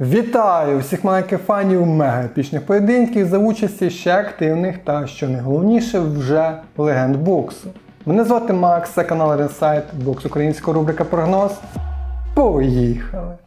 Вітаю всіх маленьких фанів мега епічних поєдинків за участі ще активних та, що найголовніше, вже легенд боксу. Мене звати Макс, це канал Ренсайт, бокс українська рубрика Прогноз. Поїхали! –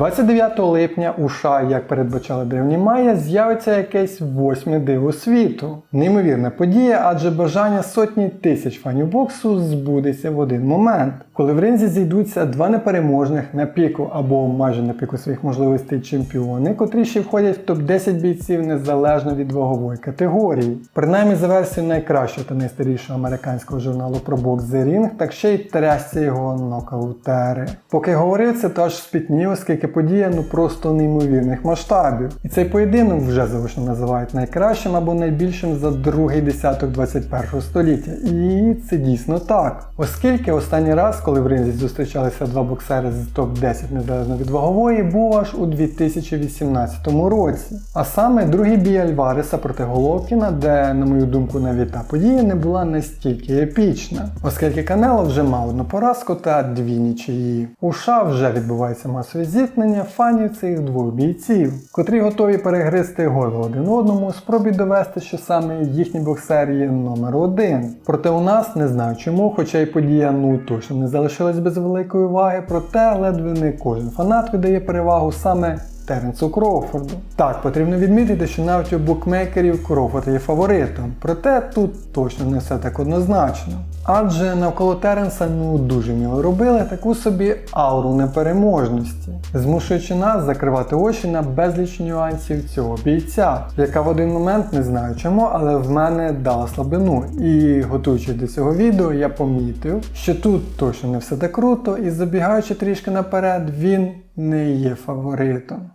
29 липня у США, як передбачали древні Майя, з'явиться якесь восьме диво світу. Неймовірна подія, адже бажання сотні тисяч фанів боксу збудеться в один момент, коли в ринзі зійдуться два непереможних на піку або майже на піку своїх можливостей чемпіони, котрі ще входять в топ-10 бійців незалежно від вагової категорії. Принаймні за версією найкращого та найстарішого американського журналу про бокс The Ring, так ще й трясся його нокаутери. Поки говорив це, то аж спітнів, оскільки подія ну просто неймовірних масштабів. І цей поєдинок вже заочно називають найкращим або найбільшим за другий десяток 21 століття. І це дійсно так. Оскільки останній раз, коли в ринзі зустрічалися два боксери з топ-10 незалежно від вагової, був аж у 2018 році. А саме другий бій Альвареса проти Головкіна, де, на мою думку, навіть та подія не була настільки епічна, оскільки Канело вже мав одну поразку та дві нічиї. У США вже відбувається масові зіткнення фанів цих двох бійців, котрі готові перегризти горло один одному спробі довести, що саме їхній боксер є номер один. Проте у нас не знаю чому, хоча й подія ну точно не залишилась без великої уваги, проте ледве не кожен фанат віддає перевагу саме Теренсу Кроуфорду. Так, потрібно відмітити, що навіть у букмекерів Кроуфорд є фаворитом, проте тут точно не все так однозначно. Адже навколо Теренса ну дуже міло робили таку собі ауру непереможності, змушуючи нас закривати очі на безліч нюансів цього бійця, яка в один момент не знаю чому, але в мене дала слабину. І готуючись до цього відео, я помітив, що тут точно не все так круто, і забігаючи трішки наперед, він не є фаворитом.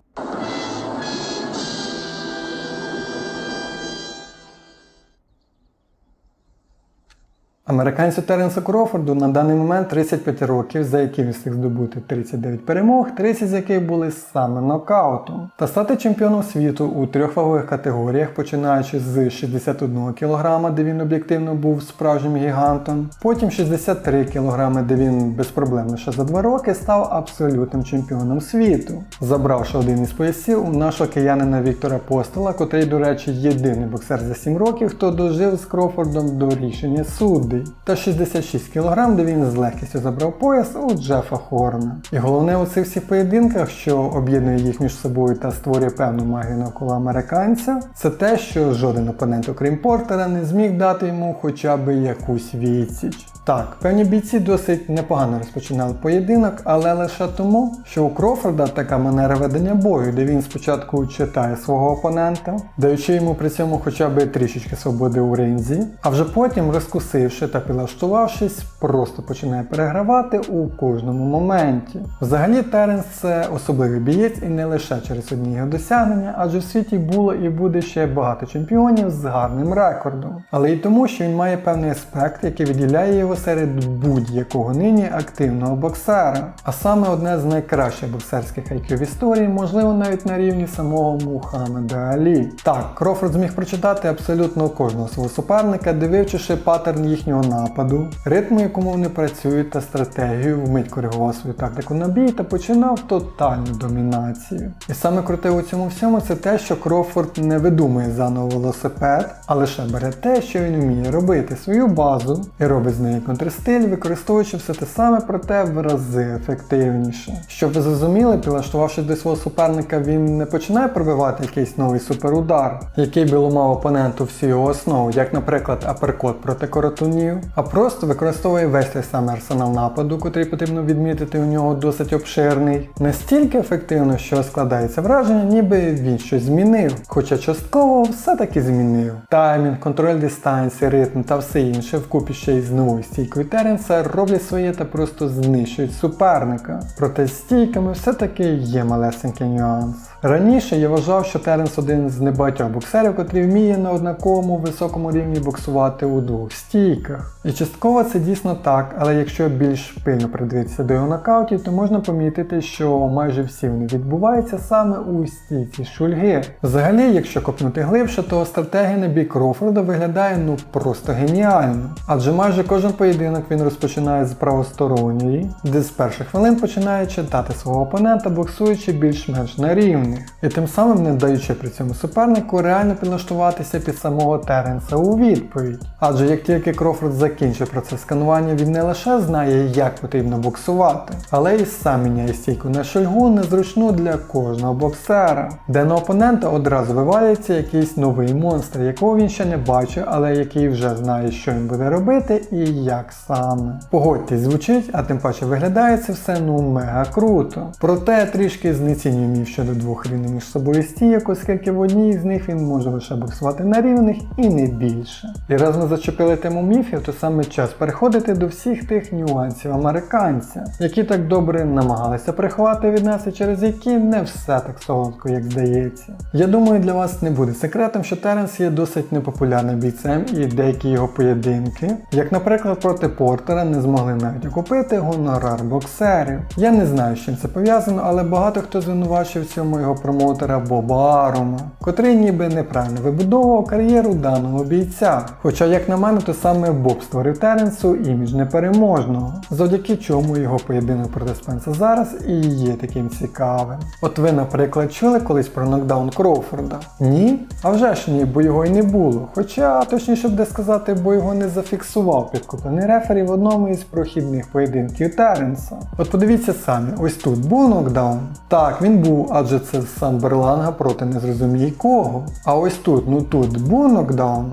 Американцю Теренсу Крофорду на даний момент 35 років, за які він встиг здобути 39 перемог, 30 з яких були саме нокаутом. Та стати чемпіоном світу у трьох вагових категоріях, починаючи з 61 кг, де він об'єктивно був справжнім гігантом, потім 63 кг, де він безпроблемно лише за 2 роки став абсолютним чемпіоном світу, забравши один із поясів у нашого киянина Віктора Постола, котрий, до речі, єдиний боксер за 7 років, хто дожив з Крофордом до рішення суду та 66 кг, де він з легкістю забрав пояс у Джефа Хорна. І головне у цих всіх поєдинках, що об'єднує їх між собою та створює певну магію навколо американця, це те, що жоден опонент, окрім Портера, не зміг дати йому хоча б якусь відсіч. Так, певні бійці досить непогано розпочинали поєдинок, але лише тому, що у Крофорда така манера ведення бою, де він спочатку читає свого опонента, даючи йому при цьому хоча б трішечки свободи у ринзі, а вже потім, розкусивши та підлаштувавшись, просто починає перегравати у кожному моменті. Взагалі Теренс це особливий бієць і не лише через одні його досягнення, адже в світі було і буде ще багато чемпіонів з гарним рекордом, але й тому, що він має певний аспект, який виділяє його серед будь-якого нині активного боксера, а саме одне з найкращих боксерських IQ в історії, можливо навіть на рівні самого Мухаммеда Алі. Так, Крофорд зміг прочитати абсолютно кожного свого суперника, дививши паттерн їхнього нападу, ритму, якому вони працюють, та стратегію, вмить коригував свою тактику на бій та починав тотальну домінацію. І саме круте у цьому всьому це те, що Крофорд не видумує заново велосипед, а лише бере те, що він вміє робити, свою базу і робить з неї контрстиль, використовуючи все те саме, проте в рази ефективніше. Щоб ви зрозуміли, підлаштувавшись до свого суперника, він не починає пробивати якийсь новий суперудар, який би ламав опоненту всю його основу, як, наприклад, аперкот проти коротунів, а просто використовує весь той самий арсенал нападу, котрий потрібно відмітити у нього досить обширний, настільки ефективно, що складається враження, ніби він щось змінив, хоча частково все-таки змінив. Таймінг, контроль дистанції, ритм та все інше вкупі ще й з новою стійкою Теренса роблять своє та просто знищують суперника. Проте з стійками все-таки є малесенький нюанс. Раніше я вважав, що Теренс один з небагатьох боксерів, котрий вміє на однаковому високому рівні боксувати у двох стійках. І частково це дійсно так, але якщо більш пильно придивитися до його нокаутів, то можна помітити, що майже всі вони відбуваються саме у стійці шульги. Взагалі, якщо копнути глибше, то стратегія на бік Крофорда виглядає ну просто геніально. Адже майже кожен поєдинок він розпочинає з правосторонньої, де з перших хвилин починає читати свого опонента, боксуючи більш-менш на рівних, і тим самим не даючи при цьому супернику реально підлаштуватися під самого Теренса у відповідь. Адже як тільки Крофорд закінчив процес сканування, він не лише знає, як потрібно боксувати, але й сам міняє стійку на шульгу незручну для кожного боксера, де на опонента одразу вивалюється якийсь новий монстр, якого він ще не бачив, але який вже знає, що він буде робити і як саме. Погодьтесь, звучить, а тим паче виглядає це все ну мега круто. Проте трішки знецінюю міф щодо двох рівних між собою стійок, оскільки в одній з них він може лише боксувати на рівних і не більше. І раз ми зачепили тему міфів, то саме час переходити до всіх тих нюансів американця, які так добре намагалися приховати від нас і через які не все так солодко, як здається. Я думаю, для вас не буде секретом, що Теренс є досить непопулярним бійцем і деякі його поєдинки, як, наприклад, проти Портера не змогли навіть окупити гонорар боксерів. Я не знаю, з чим це пов'язано, але багато хто звинувачив в цьому його промоутера Боба Арума, котрий ніби неправильно вибудовував кар'єру даного бійця. Хоча, як на мене, то саме Боб створив Теренсу імідж непереможного, завдяки чому його поєдинок проти Спенса зараз і є таким цікавим. От ви, наприклад, чули колись про нокдаун Кроуфорда? Ні? А вже ж ні, бо його й не було. Хоча, точніше буде сказати, бо його не зафіксував підкуплений рефері в одному із прохідних поєдинків Теренса. От подивіться самі, ось тут був нокдаун? Так, він був, адже це сам Берланга проти незрозумій кого. А ось тут, ну тут був нокдаун?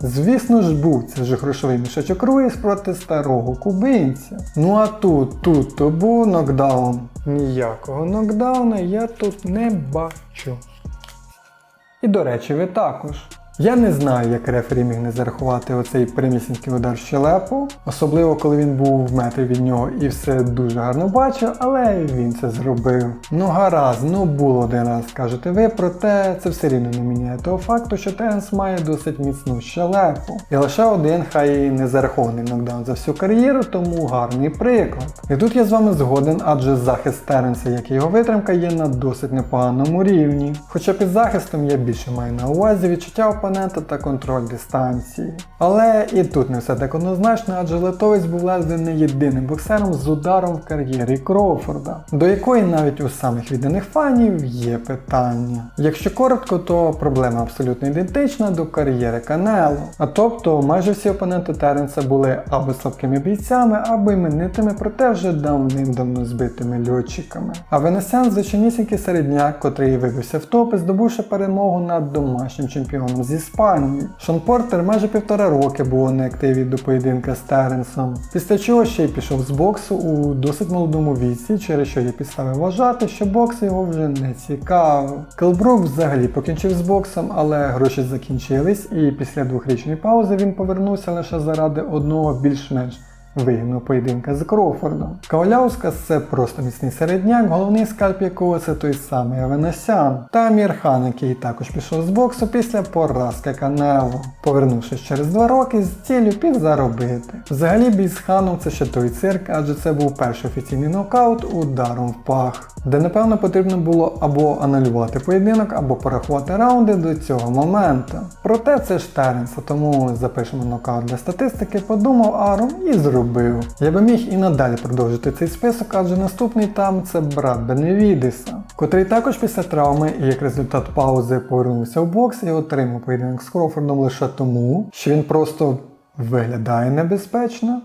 Звісно ж був, це ж грошовий мішечок Руїс проти старого кубинця. Ну а тут, тут то був нокдаун. Ніякого нокдауна я тут не бачу. І до речі, ви також. Я не знаю, як рефері міг не зарахувати оцей прямісінький удар щелепу, особливо коли він був в метрі від нього і все дуже гарно бачив, але він це зробив. Ну гаразд, ну було один раз, кажете ви, проте це все рівно не міняє того факту, що Теренс має досить міцну щелепу. І лише один, хай не зарахований нокдаун за всю кар'єру, тому гарний приклад. І тут я з вами згоден, адже захист Теренса, як і його витримка, є на досить непоганому рівні. Хоча під захистом я більше маю на увазі відчуття опонента та контроль дистанції. Але і тут не все так однозначно, адже литовець був ледве не єдиним боксером з ударом в кар'єрі Кроуфорда, до якої навіть у самих відданих фанів є питання. Якщо коротко, то проблема абсолютно ідентична до кар'єри Канело. А тобто майже всі опоненти Теренса були або слабкими бійцями, або іменитими, проте вже давним-давно збитими льотчиками. А Венесян звичайнісінький середняк, котрий вибився в топи, здобувши перемогу над домашнім чемпіоном зі Іспанії. Шон Портер майже півтора роки був у неактиві до поєдинка з Теренсом, після чого ще й пішов з боксу у досить молодому віці, через що є підстави вважати, що бокс його вже не цікавив. Келбрук взагалі покінчив з боксом, але гроші закінчились, і після двохрічної паузи він повернувся лише заради одного більш-менш вигідного поєдинка з Кроуфордом. Коваляускас це просто міцний середняк, головний скальп якого це той самий Авенесян. Та Мірхан, який також пішов з боксу після поразки Канело, повернувшись через два роки з ціллю підзаробити. Взагалі бій з Ханом це ще той цирк, адже це був перший офіційний нокаут ударом в пах, де напевно потрібно було або анулювати поєдинок, або порахувати раунди до цього моменту. Проте це ж Теренса, тому запишемо нокаут для статистики, подумав Аром і зробив. Я би міг і надалі продовжити цей список, адже наступний там це брат Беневідеса, котрий також після травми і як результат паузи повернувся в бокс і отримав поєдинок з Крофордом лише тому, що він просто виглядає небезпечно.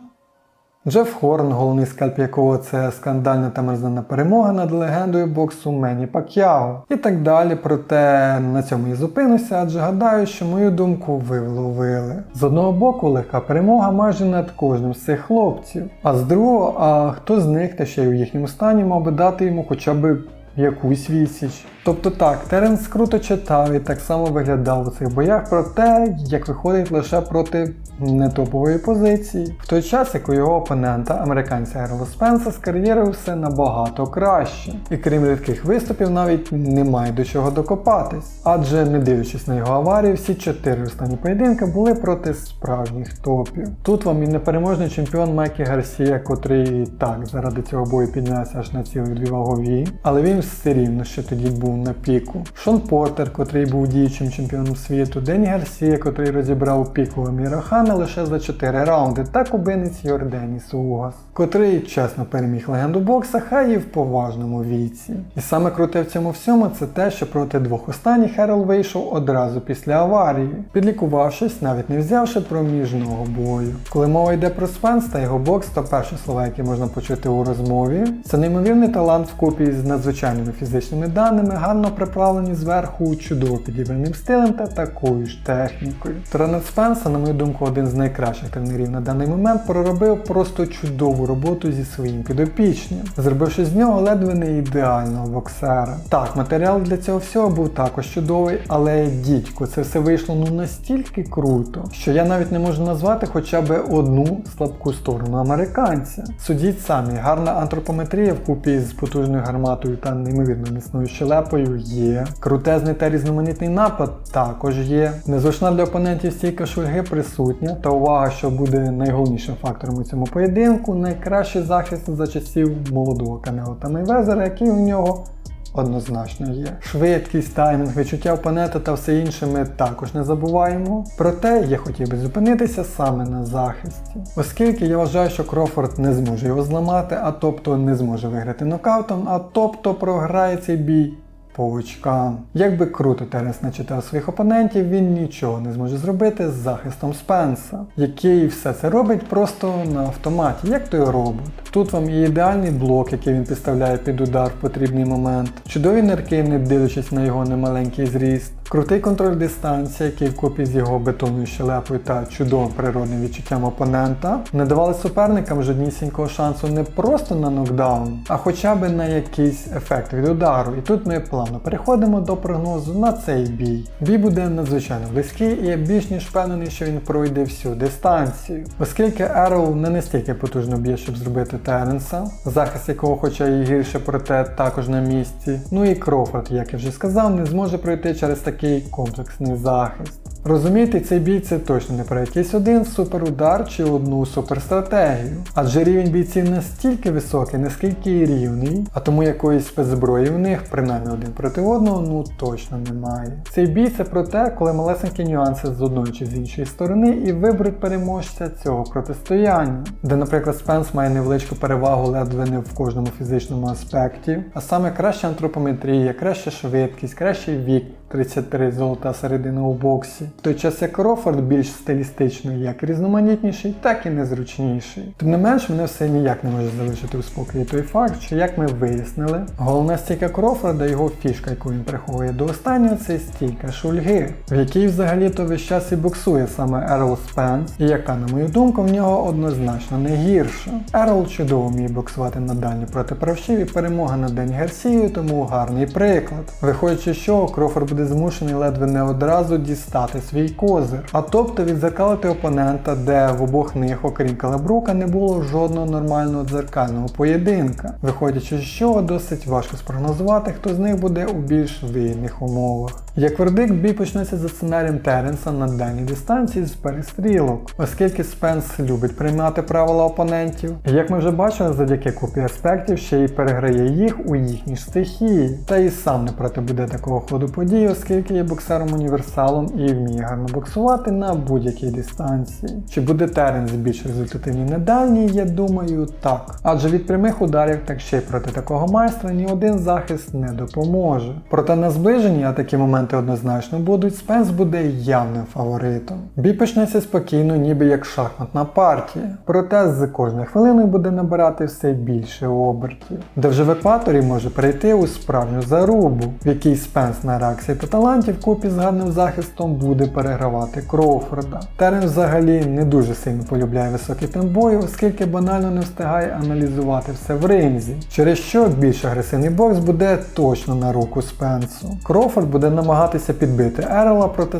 Джеф Хорн, головний скальп якого це скандальна та мерзнена перемога над легендою боксу Мені Пак'яо. І так далі, проте на цьому і зупинуся, адже гадаю, що мою думку ви вловили. З одного боку, легка перемога майже над кожним з цих хлопців, а з другого, а хто з них та ще й у їхньому стані мав би дати йому хоча б якусь відсіч. Тобто так, Теренс круто читав і так само виглядав у цих боях, проте як виходить лише проти нетопової позиції. В той час, як у його опонента, американця Ерла Спенса, з кар'єрою все набагато краще. І крім рідких виступів, навіть немає до чого докопатись. Адже не дивлячись на його аварію, всі чотири останні поєдинки були проти справжніх топів. Тут вам і непереможний чемпіон Майкі Гарсія, котрий так заради цього бою піднявся аж на цілих дві вагові, але він все рівно ще тоді був на піку. Шон Портер, котрий був діючим чемпіоном світу, Дені Гарсія, котрий розібрав піку Аміра Хана лише за 4 раунди, та кубинець Йорденіс Угас, котрий чесно переміг легенду бокса, хай і в поважному віці. І саме круте в цьому всьому це те, що проти двох останніх Ерл вийшов одразу після аварії, підлікувавшись, навіть не взявши проміжного бою. Коли мова йде про Спенс та його бокс, то перші слова, які можна почути у розмові, це неймовірний талант вкупі з надзвичайними фізичними даними, гарно приправлені зверху чудово підібраним стилем та такою ж технікою. Тренер Спенса, на мою думку, один з найкращих тренерів на даний момент, проробив просто чудову роботу зі своїм підопічним, зробивши з нього ледве не ідеального боксера. Так, матеріал для цього всього був також чудовий, але дідько, це все вийшло ну настільки круто, що я навіть не можу назвати хоча б одну слабку сторону американця. Судіть самі, гарна антропометрія вкупі з потужною гарматою та неймовірно міцною щелепою є. Крутезний та різноманітний напад також є. Незручна для опонентів стійка шульги присутня, та увага, що буде найголовнішим фактором у цьому поєдинку, найкращий захист за часів молодого Канело та Мейвезера, який у нього однозначно є. Швидкість, таймінг, відчуття опонента та все інше ми також не забуваємо. Проте я хотів би зупинитися саме на захисті. Оскільки я вважаю, що Крофорд не зможе його зламати, а тобто не зможе виграти нокаутом, а тобто програє цей бій. По очкам. Як би круто Теренс не читав своїх опонентів, він нічого не зможе зробити з захистом Спенса, який все це робить просто на автоматі, як той робот. Тут вам і ідеальний блок, який він підставляє під удар в потрібний момент, чудові нирки, не дивлячись на його немаленький зріст, крутий контроль дистанції, який вкупі з його бетонною щелепою та чудовим природним відчуттям опонента, не давали суперникам жоднісінького шансу не просто на нокдаун, а хоча б на якийсь ефект від удару. І тут ми плавно переходимо до прогнозу на цей бій. Бій буде надзвичайно близький, і я більш ніж впевнений, що він пройде всю дистанцію, оскільки Ерол не настільки потужно б'є, щоб зробити Теренса, захист якого, хоча і гірше, проте також на місці. Ну і Крофорд, як я вже сказав, не зможе пройти через такий комплексний захист. Розумієте, цей бій це точно не про якийсь один суперудар чи одну суперстратегію. Адже рівень бійців настільки високий, наскільки і рівний, а тому якоїсь спецзброї у них, принаймні один проти одного, ну точно немає. Цей бій це про те, коли малесенькі нюанси з одної чи з іншої сторони і виберуть переможця цього протистояння, де, наприклад, Спенс має невеличку перевагу ледве не в кожному фізичному аспекті, а саме краща антропометрія, краща швидкість, кращий вік. 33 золота середина у боксі. В той час як Крофорд більш стилістичний, як різноманітніший, так і незручніший. Тим не менш, мене все ніяк не може залишити у спокої той факт, що як ми вияснили, головна стійка Крофорда, його фішка, яку він приховує до останнього, це стійка шульги, в якій взагалі-то весь час і боксує саме Ерл Спенс, і яка, на мою думку, в нього однозначно не гірша. Ерл чудово вміє боксувати на дальні проти правшів і перемога на День Гарсію, тому гарний приклад. Виходячи, що Крофорд буде змушений ледве не одразу дістати свій козир, а тобто відзеркалити опонента, де в обох них, окрім Калебрука, не було жодного нормального дзеркального поєдинка. Виходячи з чого, досить важко спрогнозувати, хто з них буде у більш вигідних умовах. Як вердикт, бій почнеться за сценарієм Теренса на дальній дистанції з перестрілок, оскільки Спенс любить приймати правила опонентів. Як ми вже бачили, завдяки купі аспектів ще й переграє їх у їхній стихії, та і сам не проти буде такого ходу подій, оскільки є боксером-універсалом і вміє гарно боксувати на будь-якій дистанції. Чи буде Теренс більш результативний на дальній, я думаю, так. Адже від прямих ударів, так ще й проти такого майстра, ні один захист не допоможе. Проте на зближенні, а такі моменти моменти однозначно будуть, Спенс буде явним фаворитом. Бій почнеться спокійно, ніби як шахматна партія. Проте з кожною хвилиною буде набирати все більше обертів, де вже в екваторі може перейти у справжню зарубу, в якій Спенс на реакції та таланті вкупі з гарним захистом буде перегравати Кроуфорда. Терен взагалі не дуже сильно полюбляє високий темп бою, оскільки банально не встигає аналізувати все в ринзі, через що більш агресивний бокс буде точно на руку Спенсу. Кроуфорд буде намагатися підбити Ерла, проте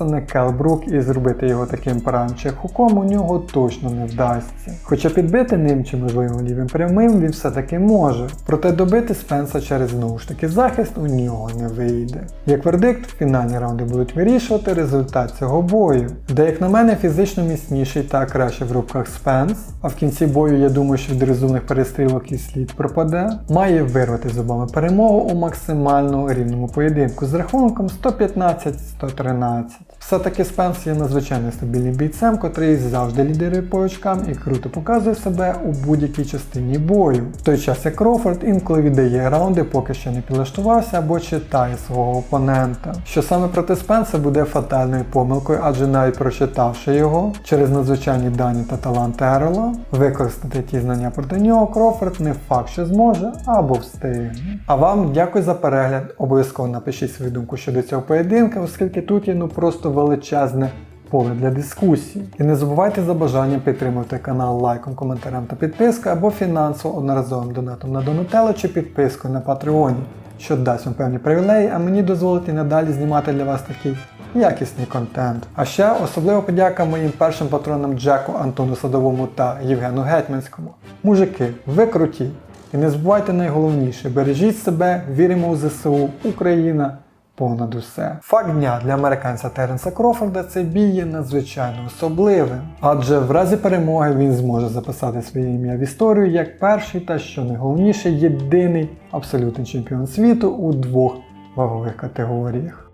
не Кел Брук і зробити його таким правим чи хуком у нього точно не вдасться. Хоча підбити ним чи можливо лівим прямим він все-таки може, проте добити Спенса через знову ж таки захист у нього не вийде. Як вердикт, фінальні раунди будуть вирішувати результат цього бою, де, як на мене, фізично міцніший та краще в рубках Спенс, а в кінці бою я думаю, що від розумних перестрілок і слід пропаде, має вирвати зубами перемогу у максимально рівному поєдинку з рахунком 115-113. Все-таки Спенс є надзвичайно стабільним бійцем, котрий завжди лідирує по очкам і круто показує себе у будь-якій частині бою. В той час як Кроуфорд інколи віддає раунди, поки ще не підлаштувався або читає свого опонента. Що саме проти Спенса буде фатальною помилкою, адже навіть прочитавши його через надзвичайні дані та талант Ерла, використати ті знання проти нього Кроуфорд не факт, що зможе або встигне. А вам дякую за перегляд. Обов'язково напишіть свою думку щодо цього поєдинка, оскільки тут є ну просто величезне поле для дискусій. І не забувайте за бажанням підтримувати канал лайком, коментарем та підпискою або фінансово одноразовим донатом на Донателло чи підпискою на Патреоні, що дасть вам певні привілеї, а мені дозволить і надалі знімати для вас такий якісний контент. А ще особлива подяка моїм першим патронам Джеку, Антону Садовому та Євгену Гетьманському. Мужики, ви круті! І не забувайте найголовніше, бережіть себе, віримо у ЗСУ, Україна понад усе. Факт дня для американця Теренса Крофорда цей бій є надзвичайно особливим, адже в разі перемоги він зможе записати своє ім'я в історію як перший та, що найголовніше, єдиний абсолютний чемпіон світу у двох вагових категоріях.